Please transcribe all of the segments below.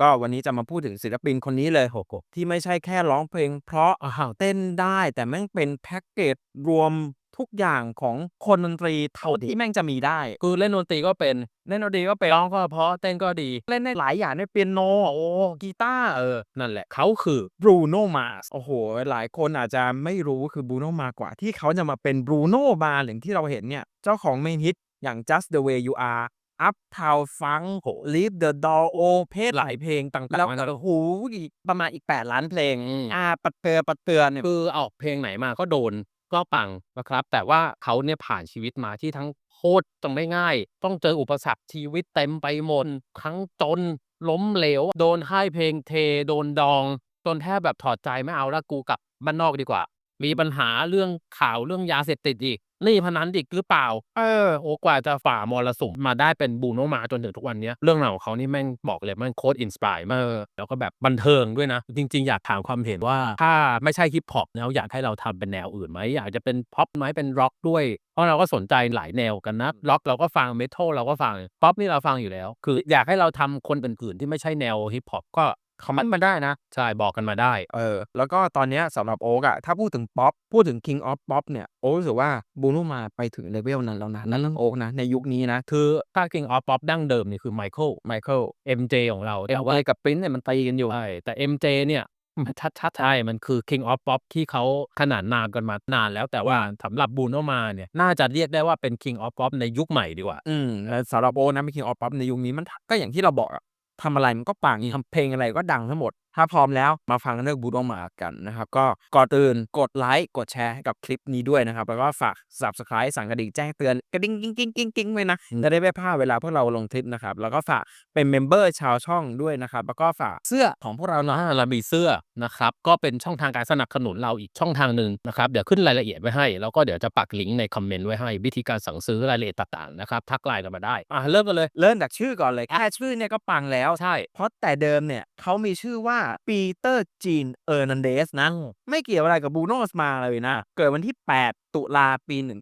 ก็วันนี้จะมาพูดถึงศิลปินคนนี้เลยโหที่ไม่ใช่แค่ร้องเพลง เพราะอ้าวเต้นได้แต่แม่งเป็นแพ็กเกจรวมทุกอย่างของคนดนตรีเท่าที่แม่งจะมีได้ คือเล่นดนตรีก็เป็นเล่นดนตรีก็เป็นร้องก็เพราะเต้นก็ดี เล่นได้หลายอย่างได้เปียโนโอ้กีตาร์เออ นั่นแหละเขาคือ Bruno Mars โอ้โฮหลายคนอาจจะไม่รู้คือ Bruno Mars กว่าที่เขาจะมาเป็น Bruno Mars อย่างที่เราเห็นเนี่ย เจ้าของเพลงฮิตอย่าง Just the Way You Are Uptown Funk โอ้โฮ Leave the Door Open หลายเพลงต่างๆแล้วนาก็นาโอ้โฮประมาณอีก 8 ล้านเพลงอืมอาปัดเตือปัดเตือนเนี่ยคือออกเพลงไหนมาก็โดนก็ปังนะครับ แต่ว่าเขาเนี่ยผ่านชีวิตมาที่ทั้งโคตรจะไม่ง่าย ต้องเจออุปสรรคชีวิตเต็มไปหมดทั้งจนล้มเหลว โดนค่ายเพลงเท โดนดอง จนแทบแบบถอดใจไม่เอาแล้วกูกลับบ้านนอกดีกว่า มีปัญหาเรื่องข่าวเรื่องยาเสพติดอีก หนี้พนันอีกหรือเปล่า เออ โอ้กว่าจะฝ่ามรสุมมาได้เป็น Bruno Mars จนถึงทุกวันเนี้ยเรื่องราวของเขานี่แม่งบอกเลยแม่งโคตร inspire มากแล้วก็แบบบันเทิงด้วยนะ จริง ๆ อยากถามความเห็นว่าถ้าไม่ใช่ฮิปฮอปแล้วอยากให้เราทำเป็นแนวอื่นไหมอยากจะเป็นพ็อปไหมเป็นร็อกด้วยเพราะเราก็สนใจหลายแนวกันนะร็อกเราก็ฟัง Metal เราก็ฟังพ็อปนี่เราฟังอยู่แล้ว คืออยากให้เราทำคนอื่นๆที่ไม่ใช่แนวฮิปฮอปก็ คอมเมนต์มาได้นะ ใช่บอกกันมาได้ เออ แล้วก็ตอนเนี้ยสำหรับโอ๊กอะถ้าพูดถึงพ็อป พูดถึง King of Pop เนี่ยโอ๊กรู้สึกว่า Bruno Mars ไปถึง level นั้นแล้วนะ นั่นเรื่องโอ๊กนะ ในยุคนี้นะ คือถ้า King of Pop ดั้งเดิมนี่คือ Michael Michael MJ ของเราแต่ LA ว่ากับ Prince เนี่ยมันตีกันอยู่ใช่แต่ MJ เนี่ยมันชัดๆใช่มันคือ King of Pop ที่เขาขนานนามกันมานานแล้วแต่ว่าสำหรับ Bruno Mars เนี่ย น่าจะเรียกได้ว่าเป็น King of Pop ในยุคใหม่ดีกว่า อืมแล้วสำหรับโอ๊กนะเป็น King of Pop ในยุคนี้มันทก็อย่างที่เราบอกอะ ทำอะไรมันก็ปังทำเพลงอะไรก็ดังทั้งหมด ถ้าพร้อมแล้วมาฟังเรื่อง Bruno Mars กันนะครับ ก็ก่อนอื่นกดไลค์กดแชร์ให้กับคลิปนี้ด้วยนะครับ แล้วก็ฝาก Subscribe สั่นกระดิ่งแจ้งเตือนกระดิ่งกิ๊งๆๆๆไว้นะจะได้ไม่พลาดเวลาพวกเราลงคลิปนะครับ แล้วก็ฝากเป็นเมมเบอร์ชาวช่องด้วยนะครับ แล้วก็ฝากเสื้อของพวกเราเนาะอาเรามีเสื้อนะครับก็เป็นช่องทางการสนับสนุนเราอีกช่องทางหนึ่งนะครับเดี๋ยวขึ้นรายละเอียดไว้ให้ แล้วก็เดี๋ยวจะปักลิงก์ในคอมเมนต์ไว้ให้วิธีการสั่งซื้อรายละเอียดต่างๆนะครับทัก LINE กันมาได้อ่าเริ่มกันเลยเริ่มจากชื่อก่อนเลยแค่ชื่อเนี่ยก็ปังแล้วใช่เพราะแต่เดิมเนี่ยเขามีชื่อว่า Peter Gene Hernandez นะไม่เกี่ยวอะไรกับ Bruno Mars เลยนะ เกิดวันที่ 8 ตุลาปีอืม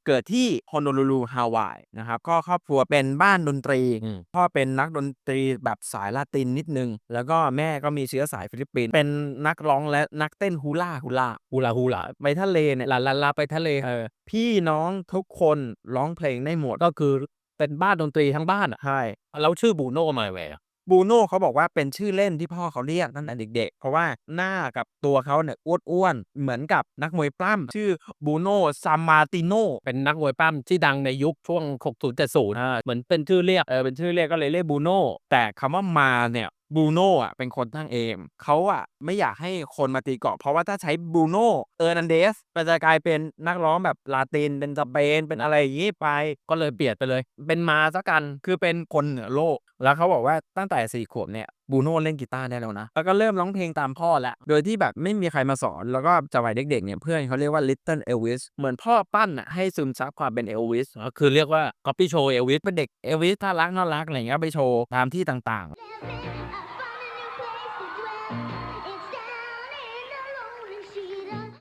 1985 เกิดที่ Honolulu ฮาวายนะครับก็ครอบครัวเป็นบ้านดนตรีอืมพ่อเป็นนักดนตรีแบบสายละตินนิดหนึ่งแล้วก็แม่ก็มีเชื้อสายฟิลิปปินส์เป็นนักร้องและนักเต้น Hula Hula ฮูลาฮูลาไปทะเลเนี่ยลาลาลาไปทะเลเออพี่น้องทุกคนร้องเพลงได้หมดก็คือเป็นบ้านดนตรีทั้งบ้านอะใช่แล้วชื่อ Bruno มายังไงอะ Bruno เขาบอกว่าเป็นชื่อเล่นที่พ่อเขาเรียกตั้งแต่เด็กๆ เพราะว่าหน้ากับตัวเขาเนี่ยอ้วนๆ เหมือนกับนักมวยปล้ำชื่อ Bruno Sammartino เป็นนักมวยปล้ำที่ดังในยุคช่วง 60 70อ่าเหมือนเป็นชื่อเรียกเออเป็นชื่อเรียกก็เลยเรียก Bruno แต่คำว่า Mars เนี่ย บูโน่อะเป็นคนตั้งเองเขาอะไม่อยากให้คนมาตีเกาะเพราะว่าถ้าใช้ Bruno Hernandez มันจะกลายเป็นนักร้องแบบลาตินเป็นสเปนเป็นอะไรอย่างนี้ไป ก็เลยเปลี่ยนไปเลย เป็นมาซะกันคือเป็นคนเหนือโลก แล้วเขาบอกว่าตั้งแต่สี่ขวบเนี่ย Bruno เล่นกีตาร์ได้แล้วนะ แล้วก็เริ่มร้องเพลงตามพ่อแล้ว โดยที่แบบไม่มีใครมาสอน แล้วก็สมัยเด็กๆเนี่ยเพื่อนเขาเรียกว่า Little Elvis เหมือนพ่อปั้นน่ะให้ซึมซับความเป็น Elvis ก็คือเรียกว่า Copy Show Elvis เป็นเด็ก Elvis น่ารักน่ารักอะไรเงี้ยไปโชว์ตามที่ต่างๆ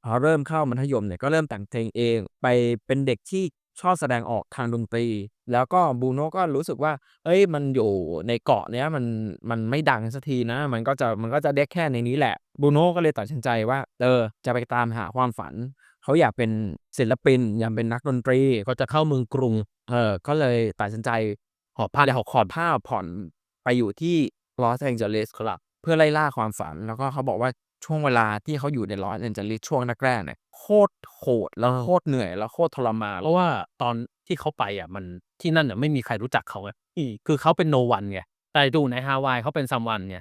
พอเริ่มเข้ามัธยมเนี่ยก็เริ่มแต่งเพลงเอง ไปเป็นเด็กที่ ชอบแสดงออกทางดนตรี แล้วก็ Bruno ก็รู้สึกว่าเฮ้ยมันอยู่ในเกาะเนี้ยมันมันไม่ดังสักทีนะ มันก็จะมันก็จะได้แค่ในนี้แหละ Bruno ก็เลยตัดสินใจว่าเออจะไปตามหาความฝัน เขาอยากเป็นศิลปิน อยากเป็นนักดนตรีก็จะเข้าเมืองกรุงเออก็เลยตัดสินใจหอบผ้าอยากขอผ้าผ่อนไปอยู่ที่ Los Angeles ครับเพื่อไล่ล่าความฝัน แล้วก็เขาบอกว่าช่วงเวลาที่เขาอยู่ใน Los Angeles ช่วงแรกๆเนี่ย โคตรโหดแล้วโคตรเหนื่อยแล้วโคตรทรมานเพราะว่าตอนที่เขาไปอะมันที่นั่นน่ะไม่มีใครรู้จักเขาไงอืมคือเขาเป็น no one ไงแต่อยู่ในฮาวายเขาเป็น someone ไง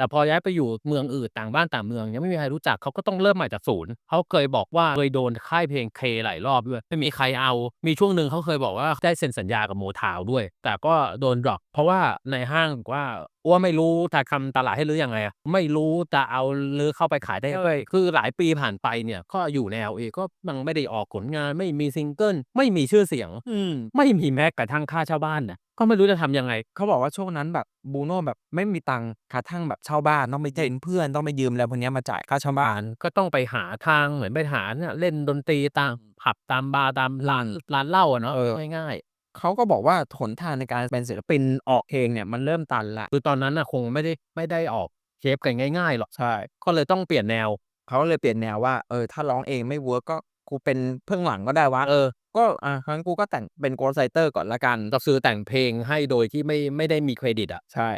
แต่พอย้ายไปอยู่เมืองอื่นต่างบ้านต่างเมืองยังไม่มีใครรู้จักเขาก็ต้องเริ่มใหม่จากศูนย์เขาเคยบอกว่าเคยโดนค่ายเพลง K หลายรอบด้วยไม่มีใครเอา มีช่วงหนึ่งเขาเคยบอกว่าได้เซ็นสัญญากับ Motown ด้วย แต่ก็โดนดร็อปเพราะว่าในห้างบอกว่า"อัวไม่รู้จะทำตลาดให้รื้อยังไงอะไม่รู้จะเอารื้อเข้าไปขายได้"ใช่คือหลายปีผ่านไปเนี่ยก็อยู่ใน LA ก็ยังไม่ได้ออกผลงาน ไม่มีซิงเกิลไม่มีชื่อเสียง อืมไม่มีแม้กระทั่งค่าเช่าบ้านน่ะ ก็ไม่รู้จะทำยังไง เขาบอกว่าช่วงนั้นแบบ Bruno แบบไม่มีตังค์กระทั่งแบบเช่าบ้าน ต้องไปยืมเพื่อน ต้องไปยืมอะไรพวกเนี้ยมาจ่ายค่าเช่าบ้าน ก็ต้องไปหาทางเหมือนไปหาเนี่ยเล่นดนตรีตามผับตามบาร์ตามร้านร้านเหล้าอะเนาะเออ ง่ายเขาก็บอกว่าหนทางในการเป็นศิลปินออกเพลงเนี่ยมันเริ่มตันละคือตอนนั้นน่ะคงไม่ได้ไม่ได้ออกเทปกันง่ายๆหรอกใช่ ก็เลยต้องเปลี่ยนแนว เขาก็เลยเปลี่ยนแนวว่า เออ ถ้าร้องเองไม่เวิร์กก็กูเป็นเพื่องหลังก็ได้วะ เออ ก็อะครั้งกูก็แต่งเป็นโกลไซเตอร์ก่อนละกัน ก็คือแต่งเพลงให้โดยที่ไม่ไม่ได้มีเครดิตอะ ใช่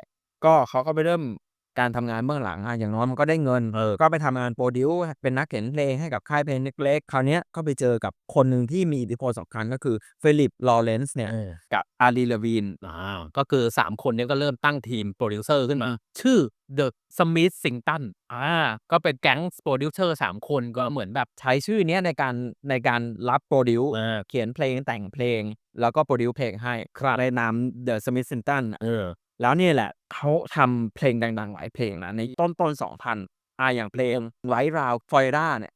ก็เขาก็ไปเริ่ม การทำงานเบื้องหลังอะอย่างน้อยมันก็ได้เงินเออก็ไปทำงานโปรดิวซ์เป็นนักเขียนเพลงให้กับค่ายเพลงเล็กๆคราวเนี้ยก็ไปเจอกับคนหนึ่งที่มีอิทธิพลสำคัญก็คือเฟลิปลอเรนซ์เนี่ยเออกับอารีลาวีนอ่าก็คือ 3 คนเนี้ก็เริ่มตั้งทีมโปรดิวเซอร์ขึ้นมา ชื่อ The Smith Sington อ่าก็เป็นแก๊งโปรดิวเซอร์3คนก็เหมือนแบบใช้ชื่อเนี้ยในการในการรับโปรดิวซ์อ่าเขียนเพลงแต่งเพลง แล้วก็โปรดิวซ์เพลงให้ในนาม The Smith s i n t o n เออ แล้วเนี่ยแหละเขาทำเพลงดังๆ หลายเพลงนะในต้นต้น2000อ่าอย่างเพลงไว้ราวฟลอริดาเนี่ย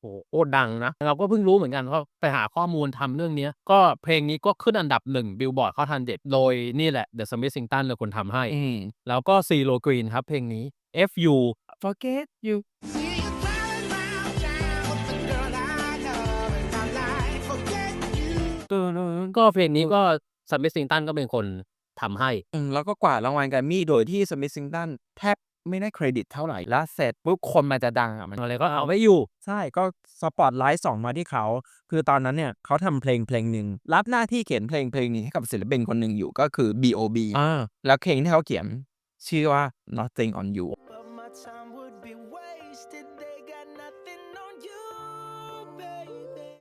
โอ้โหโคตรดังนะ เราก็เพิ่งรู้เหมือนกันเพราะไปหาข้อมูลทำเรื่องเนี้ยก็เพลงนี้ก็ขึ้นอันดับหนึ่งบิลบอร์ดข้อทันเด็ดโดยนี่แหละ The Smith Sington เป็นคนทำให้อืมแล้วก็ซีโ o กรีนครับเพลงนี้ FU Forget you ก็เพลงนี้ก็ Smith Sington ก็เป็นคนทำให้ อืมแล้วก็กวาดรางวัลแกรมมี่โดยที่สมิธซิงตันแทบไม่ได้เครดิตเท่าไหร่ แล้วเสร็จปุ๊บคนมันจะดังอะมัน อะไรก็เอาไม่อยู่ ใช่ก็สปอตไลท์ส่องมาที่เขา คือตอนนั้นเนี่ยเขาทำเพลงเพลงหนึ่งรับหน้าที่เขียนเพลงเพลงนี้ให้กับศิลปินคนหนึ่งอยู่ก็คือ B.O.B อ่า แล้วเพลงที่เขาเขียนชื่อว่า Nothing on You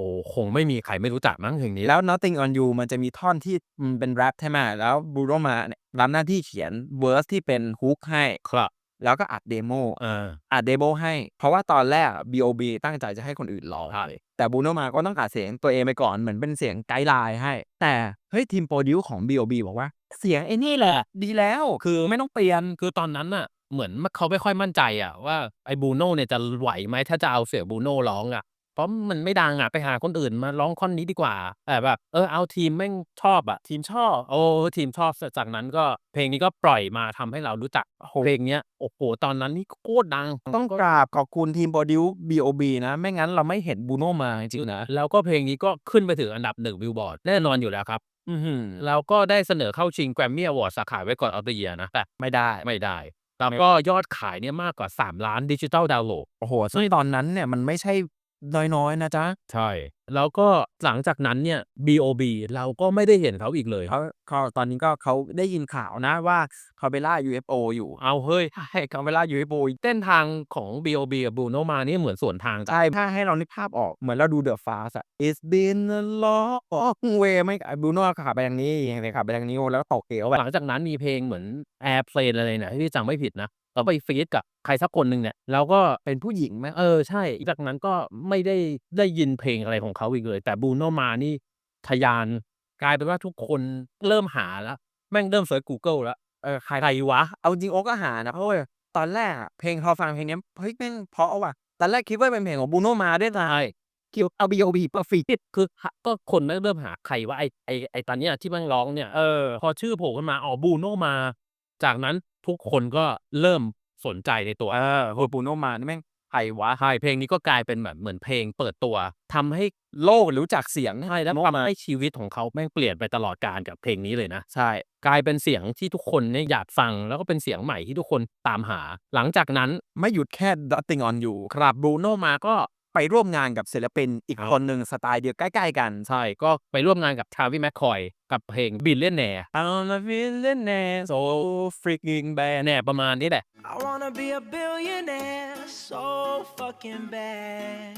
โอ้คงไม่มีใครไม่รู้จักมั้งเพลงนี้ แล้ว Nothing on You มันจะมีท่อนที่มันเป็นแรปใช่ไหมแล้วบูโรมาเนี่ยรับหน้าที่เขียนเวอร์สที่เป็นฮุกให้ ครับ แล้วก็อัดเดโมอ่าอัดเดโมให้ เพราะว่าตอนแรกอะ B.O.B ตั้งใจจะให้คนอื่นร้องใช่แต่บูโนมาก็ต้องอัดเสียงตัวเองไปก่อนเหมือนเป็นเสียงไกด์ไลน์ให้ แต่เฮ้ยทีมโปรดิวของ B.O.B บอกว่า เสียงไอ้นี่แหละ ดีแล้วคือไม่ต้องเปลี่ยนคือตอนนั้นน่ะเหมือนเขาไม่ค่อยมั่นใจอะว่าไอ้บูโน่เนี่ยจะไหวไหมถ้าจะเอาเสียงบูโน่ร้องอะ เพราะมันไม่ดังอะ ไปหาคนอื่นมาร้องท่อนนี้ดีกว่า แต่แบบ เออ เอาทีมแม่งชอบอะ ทีมชอบ โอ้ ทีมชอบ จากนั้นก็เพลงนี้ก็ปล่อยมาทำให้เรารู้จักเพลงเนี้ย โอ้โห ตอนนั้นนี่โคตรดัง ต้องกราบขอบคุณทีมโปรดิว B.O.B นะ ไม่งั้นเราไม่เห็นบูโนมาจริงๆนะ แล้วก็เพลงนี้ก็ขึ้นไปถึงอันดับหนึ่งบิลบอร์ดแน่นอนอยู่แล้วครับ อือหือแล้วก็ได้เสนอเข้าชิงแกรมมี่อวอร์ดสาขาไว้ก่อนเอาตัวเยียนะ แต่ไม่ได้ ไม่ได้ แล้วก็ยอดขายเนี่ยมากกว่า 3 ล้านดิจิตอลดาวน์โหลด โอ้โหซึ่งตอนนั้นเนี่ยมันไม่ใช่ น้อยๆนะจ๊ะ ใช่ แล้วก็หลังจากนั้นเนี่ย B.O.B เราก็ไม่ได้เห็นเขาอีกเลย เขาเขาตอนนี้ก็เขาได้ยินข่าวนะว่าเขาไปล่า UFO อยู่ เอาเฮ้ย ใช่เขาไปล่า UFO เส้นทางของ B.O.B กับ Bruno มานี่เหมือนสวนทางกันใช่ ถ้าให้เรานึกภาพออก เหมือนเราดู The Fast อะ It's been a long way ไม่บูโน่ขับไปทางนี้อย่างไรขับไปทางนี้แล้วตกเหวแบบหลังจากนั้นมีเพลงเหมือน Airplane อะไรเนี่ยที่จำไม่ผิดนะ เราไปฟีดกับใครสักคนหนึ่งเนี่ยแล้วก็เป็นผู้หญิงไหมเออใช่จากนั้นก็ไม่ได้ได้ยินเพลงอะไรของเขาอีกเลย แต่บูโนมานี่ทะยานกลายเป็นว่าทุกคนเริ่มหาแล้ว แม่งเริ่มเสิร์ช Google แล้วเออใครใครวะ เอาจริงโอ๊กก็หานะเพราะว่าตอนแรกอะเพลงพอฟังเพลงเนี้ยเฮ้ยแม่งเพราะว่ะตอนแรกคิดว่าเป็นเพลงของบูโนมาด้วยนะใช่คิดว่าเอา B.O.B มาฟีดคือหาก็คนเริ่มหาใครว่าไอไอไอตอนเนี้ยที่มันร้องเนี่ยเออพอชื่อโผล่ขึ้นมาอ๋อบูโนมา จากนั้น ทุกคนก็เริ่มสนใจในตัวเออโหบูโนมานี่แม่งใครวะใช่เพลงนี้ก็กลายเป็นแบบเหมือนเพลงเปิดตัวทำให้โลกรู้จักเสียงใช่แล้วโนทำมาให้ชีวิตของเขาแม่งเปลี่ยนไปตลอดกาลกับเพลงนี้เลยนะ ใช่ กลายเป็นเสียงที่ทุกคนเนี่ยอยากฟัง แล้วก็เป็นเสียงใหม่ที่ทุกคนตามหา หลังจากนั้นไม่หยุดแค่ Nothing on You ครับบูโนมาก็ ไปร่วมงานกับศิลปินอีกครับคนหนึ่งสไตล์เดียวใกล้ ๆ กัน ใช่ ก็ไปร่วมงานกับทาวิแมคคอยกับเพลงบิลเลียนแนร์ I'm a billionaire so freaking bad แน่ประมาณนี้แหละ I wanna be a billionaire so fucking bad.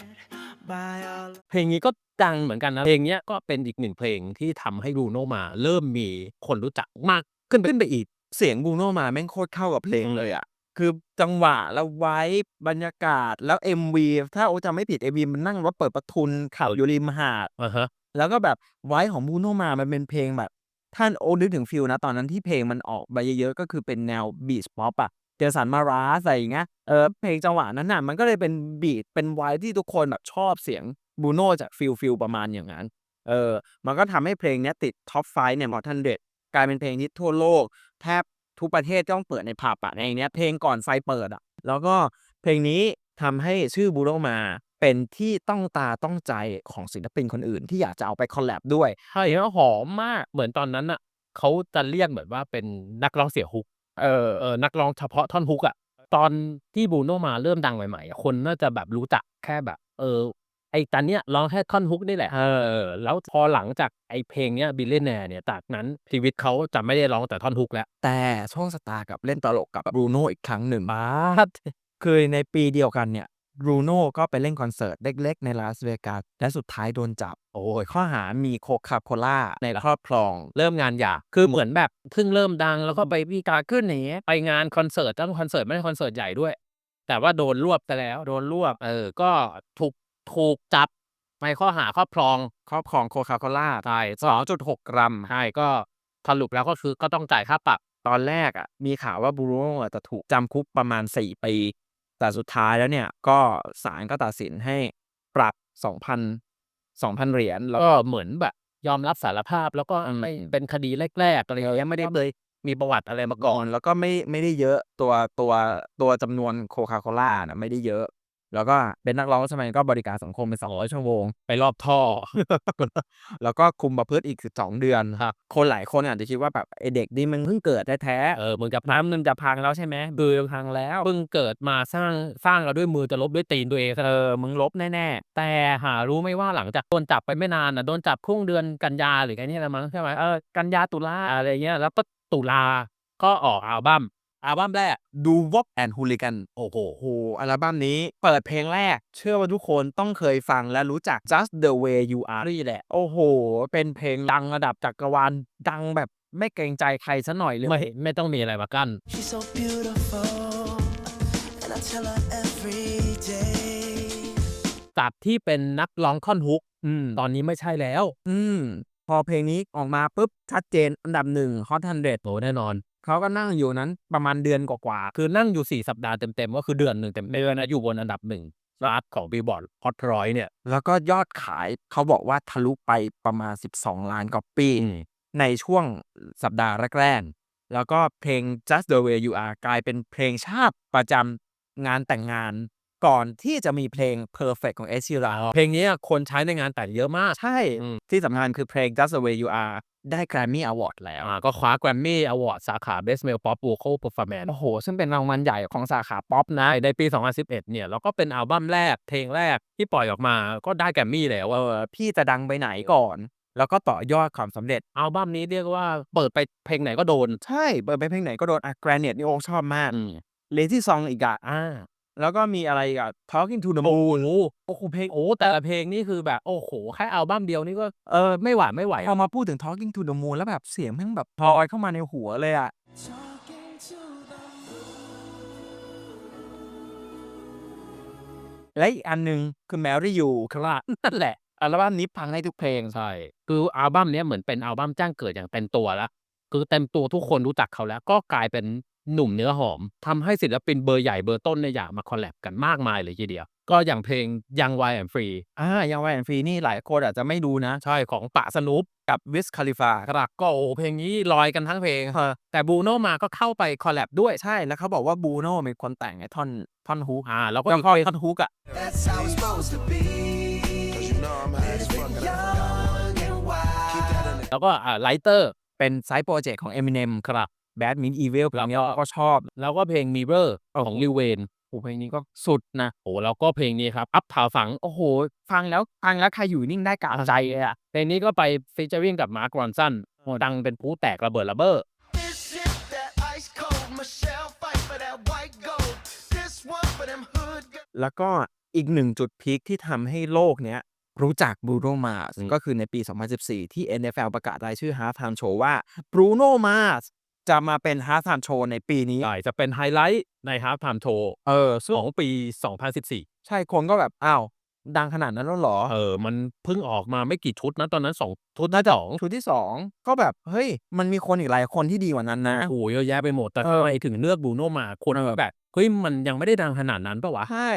Buy all เพลงนี้ก็ดังเหมือนกันนะ เพลงเนี้ยก็เป็นอีกหนึ่งเพลงที่ทำให้บรูโนมา เริ่มมีคนรู้จักมากขึ้นไปขึ้นไปอีก เสียงบูโนมาแม่งโคตรเข้ากับเพลงเลยอะ คือจังหวะ แล้วไว้บรรยากาศ แล้ว MV ถ้าโอจำไม่ผิด MV มันนั่งรถเปิดประทุนเข่าอยู่ริมหาดอ่าฮะ แล้วก็แบบไว้ของบูโนมามันเป็นเพลงแบบ ท่านโอนึกถึงฟิลนะ ตอนนั้นที่เพลงมันออกไปเยอะ ๆ ก็คือเป็นแนวบีชป๊อปอะเจอสันมาราใส่อย่างเงี้ย เออ เพลงจังหวะนั้นน่ะ มันก็เลยเป็นบีทเป็นไว้ที่ทุกคนแบบชอบเสียงบูโนจากฟิลฟิลประมาณอย่างนั้น เออ มันก็ทำให้เพลงเนี้ยติดท็อปไฟเนี่ยมอทันเดดกลายเป็นเพลงที่ทั่วโลก แทบ ทุกประเทศต้องเปิดในผับอะในเนี้ยเพลงก่อนไฟเปิดอะแล้วก็เพลงนี้ทำให้ชื่อบูโนมาเป็นที่ต้องตาต้องใจของศิลปินคนอื่นที่อยากจะเอาไปคอลแลบด้วยใช่แล้วหอมมากเหมือนตอนนั้นน่ะเขาจะเรียกเหมือนว่าเป็นนักร้องเสียฮุกเออเออนักร้องเฉพาะท่อนฮุกอะตอนที่บูโนมาเริ่มดังใหม่ๆ คนน่าจะแบบรู้จักแค่แบบ เออ ไอ้ตอนเนี้ยร้องแค่ท่อนฮุกนี่แหละ เออ แล้วพอหลังจากไอ้เพลงเนี้ยบิลเลนแนร์เนี่ย จากนั้นชีวิตเขาจะไม่ได้ร้องแต่ท่อนฮุกแล้ว แต่โชคชะตากับเล่นตลกกับบรูโน่อีกครั้งหนึ่งบาสคือในปีเดียวกันเนี่ยบรูโน่ก็ไปเล่นคอนเสิร์ตเล็ก ๆ ในลาสเวกัสและสุดท้ายโดนจับ โอ้ยข้อหามีโคคาโคล่าในครอบครอง เริ่มงานหยาบคือเหมือนแบบเพิ่งเริ่มดังแล้วก็ไปพี่กาขึ้นอย่างเงี้ยไปงานคอนเสิร์ตตั้งคอนเสิร์ตไม่ได้คอนเสิร์ตใหญ่ด้วย แต่ว่าโดนรวบไปแล้ว โดนรวบเออก็ถูก ถูกจับในข้อหาครอบครองครอบครองโคคาโคล่าใช่2.6กรัม ใช่ ก็สรุปแล้วก็คือก็ต้องจ่ายค่าปรับ ตอนแรกอะ มีข่าวว่าบรูโน่จะถูกจำคุกประมาณ4ปีแต่สุดท้ายแล้วเนี่ย ก็ศาลก็ตัดสินให้ปรับ2,000 2,000เหรียญแล้วก็เหมือนแบบ ยอมรับสารภาพแล้วก็อืมไม่เป็นคดีแรกๆอะไรอย่างเงี้ยไม่ได้เลยมีประวัติอะไรมาก่ก่ออนนแล้วก็ไม่ไม่ได้เยอะตัวตัวตัวจำนวนโคคาโคล่านะไม่ได้เยอะ แล้วก็เป็นนักร้องสมัยก็บริการสังคมเป็น200ชั่วโมง ไปรอบท่อ แล้วก็คุมประพฤติอีก12เดือนครับคนหลายคนอาจจะคิดว่าแบบไอเด็กนี่มันเพิ่งเกิดแท้ๆเออมึงจะน้ำมันจะพังแล้วใช่ไหมบือพังแล้วเพิ่งเกิดมาสร้างสร้างเราด้วยมือจะลบด้วยตีนตัวเองซะเออมึงลบแน่แต่หารู้ไหมว่าหลังจากโดนจับไปไม่นานน่ะโดนจับช่วงเดือนกันยาหรือไงนี่แหละมั้งใช่ไหมเออกันยาตุลาอะไรเงี้ยแล้วก็ตุลาก็ออกอัลบั้ม อัลบั้มแรกๆดูวอ p แอนฮูลิกันโอ้โหโอ้โหอัลบั้มนี้เปิดเพลงแรก เชื่อว่าทุกคนต้องเคยฟังและรู้จัก just the way you are นี่แหละ โอ้โห เป็นเพลงดังระดับจักรวาลดังแบบไม่เกรงใจใครซะหน่อยเลย ไม่ไม่ต้องมีอะไรมากั้น She's so beautiful, and I tell her every day. จากที่เป็นนักร้องท่อนฮุกอืมตอนนี้ไม่ใช่แล้ว อืม พอเพลงนี้ออกมาปุ๊บ ชัดเจนอันดับหนึ่ง Hot 100โหแน่นอน เขาก็นั่งอยู่นั้นประมาณเดือนกว่าคือนั่งอยู่ 4 สัปดาห์เต็มๆ ก็คือเดือนหนึ่งเต็มเดือนนะอยู่บนอันดับหนึ่งชาร์ตของบีบอร์ดฮอตร้อยเนี่ยๆแล้วก็ยอดขายเขาบอกว่าทะลุไปประมาณ 12 ล้านก๊อปปี้ในช่วงสัปดาห์แรกๆ แล้วก็เพลง Just the way you are กลายเป็นเพลงชาติประจำงานแต่งงานก่อนที่จะมีเพลง Perfect ของ Ed Sheeran เพลงนี้คนใช้ในงานแต่งเยอะมาก ใช่อืมที่สำคัญคือเพลง Just the way you are ได้ Grammy Award แล้วอ่าก็คว้าแกรมมี่อวอร์ดสาขา Best Male Pop Vocal Performance โอ้โห ซึ่งเป็นรางวัลใหญ่ของสาขาป๊อปนะ ในปี 2011 เนี่ย แล้วก็เป็นอัลบั้มแรก เพลงแรกที่ปล่อยออกมาก็ได้แกรมมี่แล้วเอว่าอพี่จะดังไปไหนก่อน แล้วก็ต่อยอดความสำเร็จ อัลบั้มนี้เรียกว่าเปิดไปเพลงไหนก็โดน ใช่ เปิดไปเพลงไหนก็โดนอะ Granite นี่โอ้ชอบมากอืม Lazy Song อีกอะอ่า แล้วก็มีอะไรอีกอะ Talking to the โอ้ Moon โหโอ้โหเพลงโอ้แต่ละเพลงนี่คือแบบโอ้โหแค่อัลบั้มเดียวนี่ก็เออไม่หวานไม่ไหวพอมาพูดถึง Talking to the Moon แล้วแบบเสียงแม่งแบบพลอยเข้ามาในหัวเลยอะ Talking to the และอีกอันหนึงคือ Marry You ครับนั่นแหละ อัลบั้มนี้พังได้ทุกเพลงใช่ คืออัลบั้มเนี้ยเหมือนเป็นอัลบั้มจ้างเกิดอย่างเต็มตัวแล้ว คือเต็มตัวทุกคนรู้จักเขาแล้ว ก็กลายเป็น หนุ่มเนื้อหอมทำให้ศิลปินเบอร์ใหญ่เบอร์ต้นเนี่ยอยากมาคอลแลบกันมากมายเลยทีเดียว ก็อย่างเพลงยัง y and free อ่ายังไวแอนฟรีนี่หลายคนอาจจะไม่ดูนะ ใช่ของปะสนุปกับ Wiz Khalifa ครับก็โอ้โหเพลงนี้ลอยกันทั้งเพลงเออแต่บูโนมาก็เข้าไปคอลแลบด้วยใช่แล้วเขาบอกว่าบูโน่เป็นคนแต่งไอ้ท่อนท่อนฮุกอ่าแล้วก็ต้องอีกเข้าเพลงท่อนฮุกอะ That's how it's supposed to be. Cause you know I'm high as fuck. and I Young and wild. Keep that in แล้วก็อ่าไลเตอร์เป็นไซต์โปรเจกต์ของ Eminem ครับ Bad Mean Evil เพลงนี้ก็ชอบ แล้วก็เพลง Mirror ของลิเวนโอ้เพลงนี้ก็สุดนะโอ้แล้วก็เพลงนี้ครับ อัพทาวฝัง โอ้โห ฟังแล้วฟังแล้วใครอยู่นิ่งได้กะใจเลยอะเพลงนี้ก็ไปฟีเจอริงกับมาร์กรอนสันดังเป็นผู้แตกระเบิดระเบ้อ This shit that ice cold. Michelle fight for that white gold. This one for them hood girls. แล้วก็อีกหนึ่งจุดพีคที่ทำให้โลกเนี้ยรู้จักบรูโนมาสอืมก็คือในปี 2014 ที่ NFL ประกาศรายชื่อ Halftime Show ว่าบรูโนมาส จะมาเป็น Halftime Show ในปีนี้ ใช่จะเป็นไฮไลท์ในฮาร์ t ไทม์โชว์เออซึ่งของปี 2014 ใช่คนก็แบบ อ้าว ดังขนาดนั้นแล้วเหรอ เออ มันเพิ่งออกมาไม่กี่ชุดนะ ตอนนั้น2ชุดน่าจะสองชุดที่สองก็แบบ เฮ้ย มันมีคนอีกหลายคนที่ดีกว่านั้นนะโอ้โหเยอะแยะไปหมด แต่เออทำไมถึงเลือกบรูโนมาคนแบบเฮ้ยมันยังไม่ได้ดังขนาดนั้นปะวะ ใช่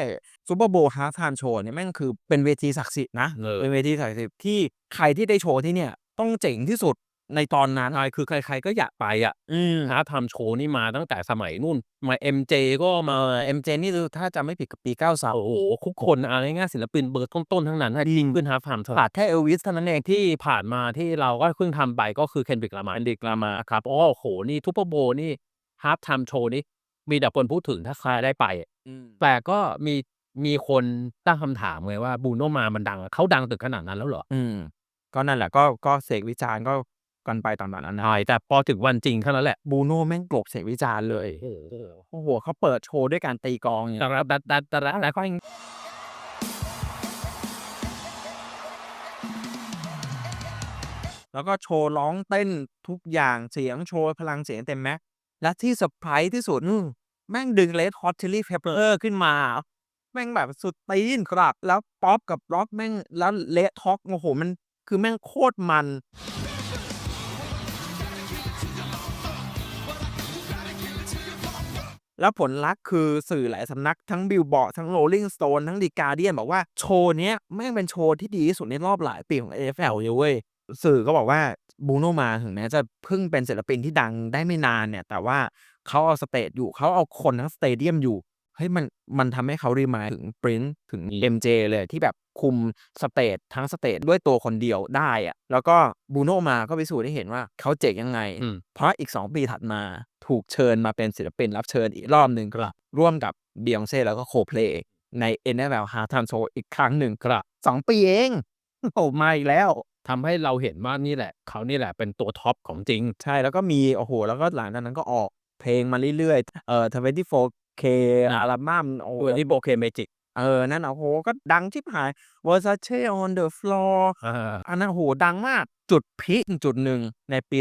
ซูเปอร์โบว์ฮาร์ t ไทม์โชว์เนี่ยแม่งคือเป็นเวทีศักดิ์สิทธิ์นะเออเป็นเวทีศักดิ์สิทธิ์ที่ใครที่ได้โชว์ที่เนี่ยต้องเจ๋งที่สุด ในตอนนั้นใช่คือใคร ๆ ก็อยากไปอะอืมฮาร์ฟไทม์โชว์นี่มาตั้งแต่สมัยนู่น มา MJ ก็มาเออ MJ นี่คือถ้าจำไม่ผิดกับปี 93 โอ้โฮทุกคนเอาง่ายๆศิลปินเบอร์ต้น ๆ ทั้งนั้นที่ขึ้นฮาร์ฟไทม์โชว์ขาดแค่ Elvis เท่านั้นเองที่ผ่านมาที่เราก็เพิ่งทำไปก็คือ Kendrick Lamar Kendrick Lamar ครับโอ้โฮนี่ Super Bowl นี่ฮาร์ฟไทม์โชว์นี่มีแต่คนพูดถึงถ้าใครได้ไปอืมแต่ก็มีมีคนตั้งคำถามไงว่า Bruno Mars มันดังเขาดังถึงขนาดนั้นแล้วเหรออืมก็นั่นแหละก็ก็เสกวิจารณ์ก็ กันไปตามนั้นนะใช่แต่พอถึงวันจริงเท่านั้นแหละบูโน่แม่งกลบเสกวิจารณ์เลยโอ้โหเขาเปิดโชว์ด้วยการตีกลองเนี่ยแต่ละแต่แต่แต่ละแล้วก็ยังแล้วก็โชว์ร้องเต้นทุกอย่างเสียงโชว์พลังเสียงเต็มแม็กซ์และที่เซอร์ไพรส์ที่สุดแม่งดึงเลดฮอตชิลลี่เพปเปอร์ขึ้นมา แม่งแบบสุดตีนครับ แล้วป๊อปกับร็อกแม่งแล้วเลดท็อกโอ้โหมันคือแม่งโคตรมัน แล้วผลลัพธ์คือสื่อหลายสำนักทั้งบิลบอร์ดทั้งโรลลิงสโตนทั้งดีการเดียนบอกว่าโชว์เนี้ยแม่งเป็นโชว์ที่ดีที่สุดในรอบหลายปีของ NFL เลยเว้ยสื่อก็บอกว่าบูโนมาถึงแม้จะเพิ่งเป็นศิลปินที่ดังได้ไม่นานเนี่ย แต่ว่าเขาเอาสเตจอยู่เขาเอาคนทั้งสเตเดียมอยู่เฮ้ยมันมันทำให้เขารีมายถึงปรินถึง MJ เลยที่แบบคุมสเตจทั้งสเตจด้วยตัวคนเดียวได้อะแล้วก็บูโนมาก็พิสูจน์ให้เห็นว่าเขาเจ๋งยังไงอืมเพราะอีก 2 ปีถัดมา ถูกเชิญมาเป็นศิลปินรับเชิญอีกรอบหนึ่งครับ ร่วมกับเบียงเซ่แล้วก็โคเพลใน NFL Halftime Show อีกครั้งหนึ่งครับสองปีเองโอ้มาอีกแล้วทำให้เราเห็นว่านี่แหละ เขานี่แหละเป็นตัวท็อปของจริง ใช่แล้วก็มี โอ้โห แล้วก็หลังจากนั้นก็ออกเพลงมาเรื่อยๆ เอ่อ 24K อ่าอัลบั้มโอ้โหตัวนี้โบเคเมจิก เออ นั่นน่ะโอ้โห ก็ดังชิบหาย Versace on the floor อ่าอันนั้นโอ้โหดังมากจุดพีคจุดหนึ่งในปี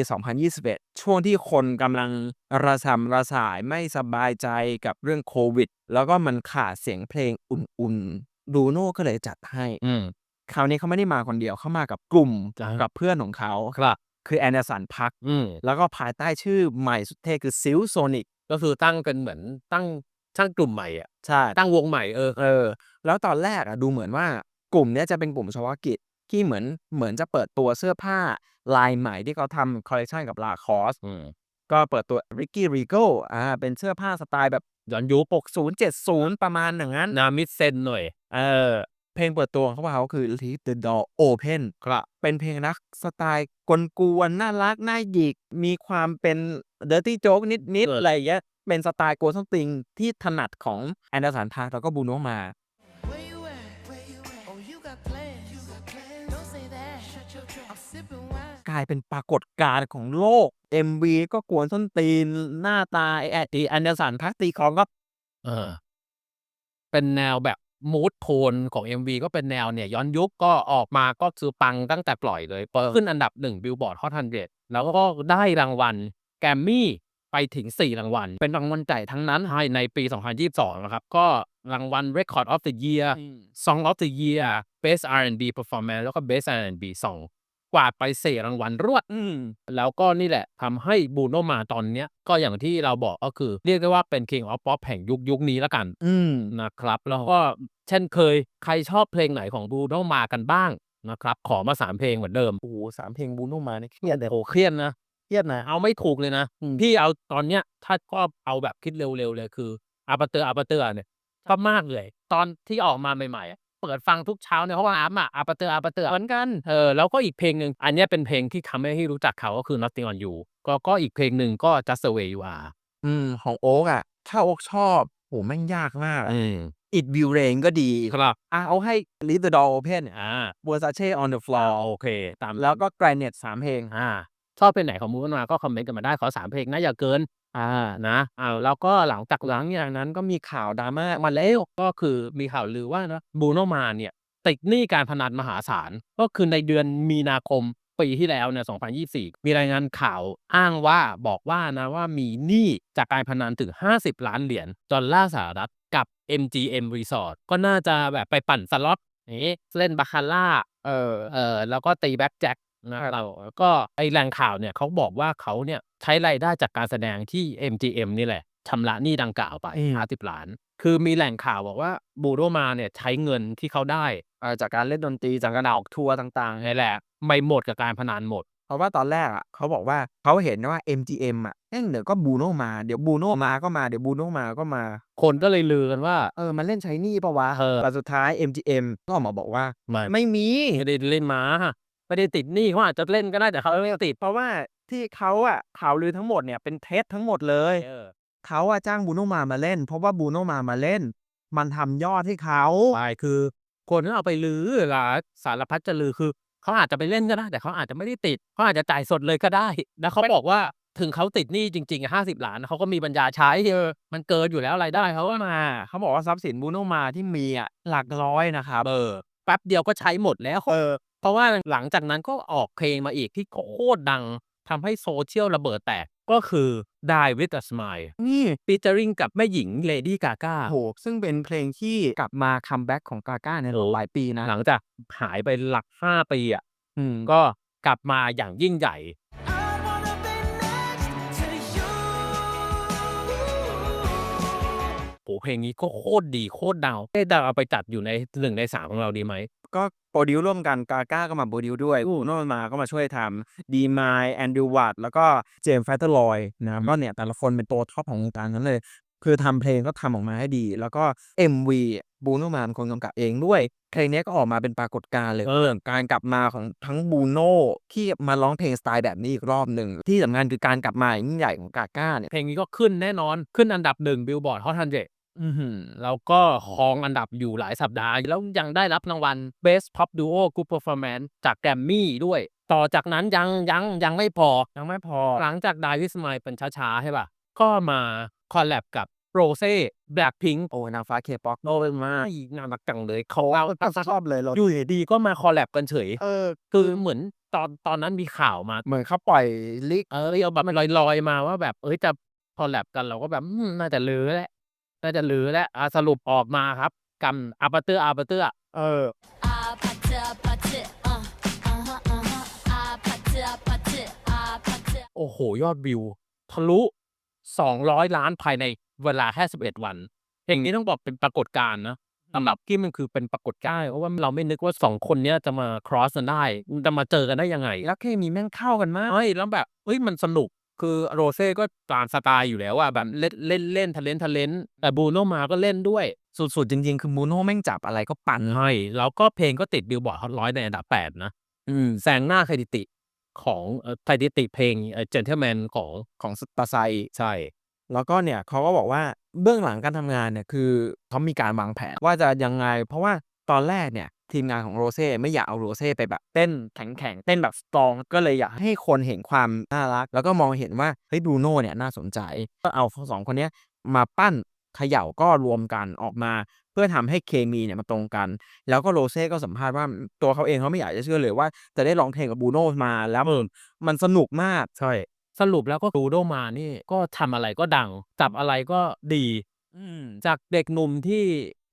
2021 ช่วงที่คนกำลังระสำระสายไม่สบายใจกับเรื่องโควิด แล้วก็มันขาดเสียงเพลงอุ่นๆดูโน่ก็เลยจัดให้ อืม คราวนี้เขาไม่ได้มาคนเดียวเขามากับกลุ่มจ้ะ กับเพื่อนของเขาครับ คือแอนเดอร์สันพัก อืม แล้วก็ภายใต้ชื่อใหม่สุดเท่คือซิลโซนิกก็คือตั้งเป็นเหมือนตั้ง ช่างกลุ่มใหม่อะใช่ตั้งวงใหม่เออเออ แล้วตอนแรกอะดูเหมือนว่ากลุ่มเนี้ยจะเป็นกลุ่มเฉพาะกิจที่เหมือนเหมือนจะเปิดตัวเสื้อผ้าลายใหม่ที่เขาทำคอลเลคชันกับลาคอสอืมก็เปิดตัว Ricky Rico อ่าเป็นเสื้อผ้าสไตล์แบบย้อนยุค60 70ประมาณอย่างนั้นนามิดเซนหน่อยเออเพลงเปิดตัวของเขาคือ Leave the Door Open ครับเป็นเพลงรักสไตล์กวนๆน่ารัก น่าหยิก มีความเป็น dirty joke นิดเอๆอออะไรอย่างเงี้ย เป็นสไตล์โกลส้นติงที่ถนัดของแอนเดอร์สันพาร์คแล้วก็บูโนมา Where you at? Where you at? Oh, you got plans. You got plans. Don't say that. Shut your trap. I'm sipping wine. กลายเป็นปรากฏการณ์ของโลก MV ก็กวนส้นตีนหน้าตาไอแอดดีแอนเดอร์สันพาร์คตีของก็ เออ เป็นแนวแบบมูดโทนของ MV ก็เป็นแนวเนี่ย ย้อนยุคก็ออกมาก็คือปังตั้งแต่ปล่อยเลย เปิดขึ้นอันดับหนึ่งบิลบอร์ดฮอตฮันเดแล้วก็ได้รางวัลแกรมมี่ ไปถึง 4 รางวัล เป็นรางวัลใหญ่ทั้งนั้นให้ในปี 2022 นะครับ ก็รางวัล Record of the Year Song of the Year Best R&B Performance แล้วก็ Best R&B Song กวาดไป4รางวัลรวดอืมแล้วก็นี่แหละทำให้บูโนมาตอนเนี้ย ก็อย่างที่เราบอกก็คือ เรียกได้ว่าเป็น King of Pop แห่งยุคยุคนี้แล้วกันอืมนะครับ แล้วก็เช่นเคยใครชอบเพลงไหนของบูโนมากันบ้างนะครับ ขอมาสามเพลงเหมือนเดิม โอ้โหสามเพลงบูโนมาเนี่ยเครีเครียยดดเลยโอ้เครียดนะ เครียดนะเอาไม่ถูกเลยนะ อืม พี่เอาตอนเนี้ย ถ้าก็เอาแบบคิดเร็วๆเลยคืออาปาเตอร์อาปาเตอร์เนี่ยชอบมากเลย ตอนที่ออกมาใหม่ๆอะเปิดฟังทุกเช้าในห้องน้ำอะอาปาเตอร์อาปาเตอร์เหมือนกันเออแล้วก็อีกเพลงหนึ่งอันเนี้ยเป็นเพลงที่ทำให้รู้จักเขาก็คือ Nothing on You ก็ก็อีกเพลงหนึ่งก็ Just the way you are อืม ของโอ๊กอะ ถ้าโอ๊กชอบโหแม่งยากมากอืม It Will Rain ก็ดี ครับอะเอาให้ Leave the Door Open อ่า Versace on the อ่า Floor โอเค ตามแล้วก็ Granite สามเพลง อ่า ชอบเพลงไหนของมูนมาก็คอมเมนต์กันมาได้ขอสามเพลงนะอย่าเกินอ่านะอ้าแล้วก็หลังจากหลังจากนั้นก็มีข่าวดราม่ามาแล้วก็คือมีข่าวลือว่านะบูโนมาเนี่ยติดหนี้การพนันมหาศาล ก็คือในเดือนมีนาคมปีที่แล้วเนี่ย2024 มีรายงานข่าวอ้างว่าบอกว่านะว่ามีหนี้จากการพนันถึง 50 ล้านเหรียญดอลลาร์สหรัฐกับ MGM Resort ก็น่าจะแบบไปปั่นสล็อตนี่เล่นบาคาร่าเออเออแล้วก็ตีแบ็กแจ็ค นะเราก็ไอแหล่งข่าวเนี่ยเขาบอกว่าเขาเนี่ยใช้รายได้จากการแสดงที่ MGM นี่แหละชำระหนี้ดังกล่าวไปอืม50ล้าน คือมีแหล่งข่าวบอกว่าบูโรมาเนี่ยใช้เงินที่เขาได้เอ่อจากการเล่นดนตรีจากการออกทัวร์ต่างๆนี่แหละไม่หมดกับการพนันหมดเพราะว่าตอนแรกอะเขาบอกว่าเขาเห็นว่า MGM อะเอ้ยเดี๋ยวก็บูโน่มาเดี๋ยวบูโน่มาก็มาเดี๋ยวบูโน่มาก็มา คนก็เลยลือกันว่าเออมันเล่นใช้หนี่ปะวะเออแต่สุดท้าย MGM ก็ออกมาบอกว่าไม่ไม่มีไม่ได้เล่นมา ไม่ได้ติดหนี้เขาอาจจะเล่นก็ได้แต่เขาไม่ได้ติด เพราะว่าที่เขาอะข่าวลือทั้งหมดเนี่ยเป็นเท็จทั้งหมดเลยเออเขาอะจ้างบูโนมามาเล่น เพราะว่าบูโนมามาเล่น มันทำยอดให้เขาไปคือ คนที่เอาไปลือหลาสารพัดจะลือคือเขาอาจจะไปเล่นก็ได้แต่เขาอาจจะไม่ได้ติดเขาอาจจะจ่ายสดเลยก็ได้ แล้วเขาบอกว่าถึงเขาติดหนี้จริงๆห้าสิบล้านเขาก็มีปัญญาใช้เออมันเกินอยู่แล้วรายได้เขาก็มาเขาบอกว่าทรัพย์สินบูโนมาที่มีอะหลักร้อยนะครับเออแป๊บเดียวก็ใช้หมดแล้วเออเพ ราะว่าหลังจากนั้นก็ออกเพลงมาอีกที่โคตรดังทำให้โซเชียลระเบิดแตกก็คือ Die with a Smile นี่ฟีเจอริงกับแม่หญิงเลดี้กาก้าโหซึ่งเป็นเพลงที่กลับมาคัมแบ็กของกาก้าในหลายปีนะ หลังจากหายไปหลัก 5 ปีอะอืมก็กลับมาอย่างยิ่งใหญ่ เพลงนี้ก็โคตรดีโคตรดาวได้ดาวเอาไปจัดอยู่ในหนึ่งในสามของเราดีไหม ก็โปรดิวร่วมกันกาก้าก็มาโปรดิวด้วยบูโนมาก็มาช่วยทำดีมายแอนดิวัตแล้วก็เจมส์แฟตเตอร์ลอยนะครับก็เนี่ยแต่ละคนเป็นตัวท็อปของวงการนั้นเลย คือทำเพลงก็ทำออกมาให้ดี แล้วก็ MV บูโนมาเป็นคนกำกับเองด้วย เพลงนี้ก็ออกมาเป็นปรากฏการณ์เลยเออการกลับมาของทั้งบูโนที่มาร้องเพลงสไตล์แบบนี้อีกรอบหนึ่ง ที่สำคัญคือการกลับมาอย่างยิ่งใหญ่ของกาก้าเนี่ย เพลงนี้ก็ขึ้นแน่นอนขึ้นอันดับหนึ่งบิลบอร์ดฮอตฮันเด อื้อหือ แล้วก็ครองอันดับอยู่หลายสัปดาห์ แล้วยังได้รับรางวัล Best Pop Duo Group Performance จากแกรมมี่ด้วย ต่อจากนั้นยัง ยัง ยังไม่พอ ยังไม่พอ หลังจาก Die with Smile เป็นช้า ๆ ใช่ป่ะก็มาคอลแลบกับโรเซ่แบล็คพิงโอ้ นางฟ้าเคป๊อปโนเป็นมากน่ารักจังเลย เขาเราชอบเลยเราอยู่ดีๆก็มาคอลแลบกันเฉย เออ คือเหมือนตอนตอนนั้นมีข่าวมา เหมือนเขาปล่อยลิก เออเอาแบบมันลอยๆ มาว่าแบบ เอ้ยจะคอลแลบกันเราก็แบบอืมน่าจะลือแหละ น่าจะหลือและอ่สรุปออกมาครับกัำอาปเตอร์อาปเตอร์เออ โอ้โห ยอดวิว ทะลุ 200 ล้านภายในเวลาแค่ 11 วันเพลงนี้ต้องบอกเป็นปรากฏการณ์นะสำหรับกี้มันคือเป็นปรากฏการณ์เพราะว่าเราไม่นึกว่าสองคนนี้จะมาครอสกันได้ จะมาเจอกันได้ยังไง แล้วเคมีแม่งเข้ากันมากเฮ้ยแล้วแบบเฮ้ยมันสนุก คือโรเซ่ก็ตามสไตล์อยู่แล้วอะแบบเล่นเล่นเล่นทะเลนทะเลนแต่บูโนมาก็เล่นด้วย สุดๆ จริง ๆ คือมูโน่แม่งจับอะไรก็ปั่นใช่แล้วก็เพลงก็ติดบิลบอร์ดฮอตร้อยในอันดับ 8 นะ อืมแซงหน้าสถิติของเอ่อสถิติเพลงเอ่อ Gentleman ของของสตาไซใช่ แล้วก็เนี่ยเขาก็บอกว่าเบื้องหลังการทำงานเนี่ยคือเขามีการวางแผนว่าจะยังไง เพราะว่าตอนแรกเนี่ย ทีมงานของโรเซ่ไม่อยากเอาโรเซ่ไปแบบเต้นแข็งๆ เต้นแบบสตรอง ก็เลยอยากให้คนเห็นความน่ารัก แล้วก็มองเห็นว่าเฮ้ยบรูโน่เนี่ยน่าสนใจ ก็เอาสองคนเนี้ยมาปั้นเขย่าก็รวมกันออกมา เพื่อทำให้เคมีเนี่ยมาตรงกัน แล้วก็โรเซ่ก็สัมภาษณ์ว่าตัวเขาเองเขาไม่อยากจะเชื่อเลยว่าจะได้ร้องเพลงกับบรูโน่มาแล้วมันมันสนุกมากใช่สรุปแล้วก็บรูโนมานี่ก็ทำอะไรก็ดังจับอะไรก็ดีอืมจากเด็กหนุ่มที่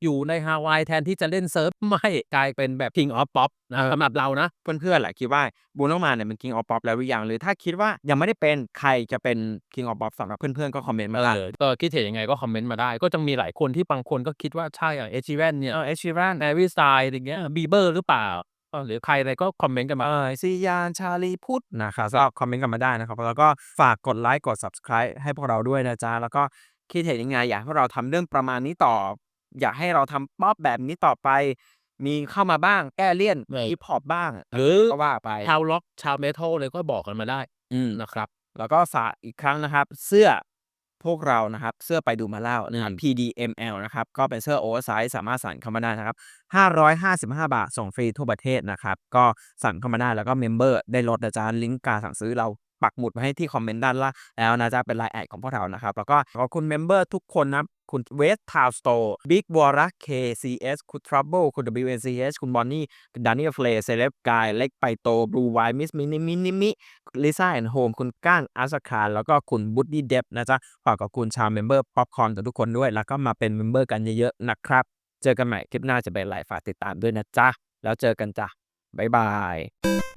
อยู่ในฮาวายแทนที่จะเล่นเซิร์ฟไม่กลายเป็นแบบ King of Pop นะสำหรับเรานะ เพื่อนๆแหละคิดว่าบูโนมาเนี่ยเป็น King of Pop แล้วหรือยังหรือถ้าคิดว่ายังไม่ได้เป็นใครจะเป็น King of Pop สำหรับเพื่อนๆก็คอมเมนต์มาเอได้อก็คิดเห็นยังไงก็คอมเมนต์มาได้ ก็จะมีหลายคนที่บางคนก็คิดว่าใช่อะเอชิแวนเนี่ยเออเอชิรันแอวิสไตล์อย่างเงี้ยบีเบอร์หรือเปล่าเออหรือใครอะไรก็คอมเมนต์กันมาเออซียานชาลีพุทธนะครับก็คอมเมนต์กันมาได้นะครับแล้วก็ฝากกดไลค์กด Subscribe ให้พวกเราด้วยนะจ๊ะแล้วก็คิดเห็นยังไงอยากให้เราทำเรื่องประมาณนี้ต่อ อยากให้เราทำป๊อปแบบนี้ต่อไป มีเข้ามาบ้างแก้เลี่ยนเออฮิปฮอปบ้างหรือก็ว่าไปชาวล็อกชาวเมทัลเลยก็บอกกันมาได้อืมนะครับ แล้วก็ฝากอีกครั้งนะครับ เสื้อพวกเรานะครับ เสื้อไปดูมาเล่านะครับ PDML นะครับ ก็เป็นเสื้อโอเวอร์ไซส์สามารถสั่งเข้ามาได้นะครับ 555 บาท ส่งฟรีทั่วประเทศนะครับ ก็สั่งเข้ามาได้แล้วก็เมมเบอร์ได้ลดนะจ๊ะลิงก์การสั่งซื้อเรา ปักหมุดไว้ให้ที่คอมเมนต์ด้านล่างแล้วนะจ๊ะเป็นไลน์แอดของพวกเรานะครับ แล้วก็ขอบคุณเมมเบอร์ทุกคนนะคุณเวสทาวสโตร์บิ๊กวอรัก KCS คุณทรั b เบิลคุณ WNCH คุณบอนนี่ดานิเอลเฟลเซเลบกายเล็กไปโตบลูไวมิสมินิมินิมิลิซ่าแอนโฮมคุณก้านอาสคารแล้วก็คุณบุดดี้เดฟนะจ๊ะฝากกับคุณชาวเมมเบอร์ป๊อปคอร์นทุกคนด้วย แล้วก็มาเป็นเมมเบอร์กันเยอะๆนะครับ เจอกันใหม่คลิปหน้าจะเป็นไรฝากติดตามด้วยนะจ๊ะ แล้วเจอกันจ้ะบ๊ายบาย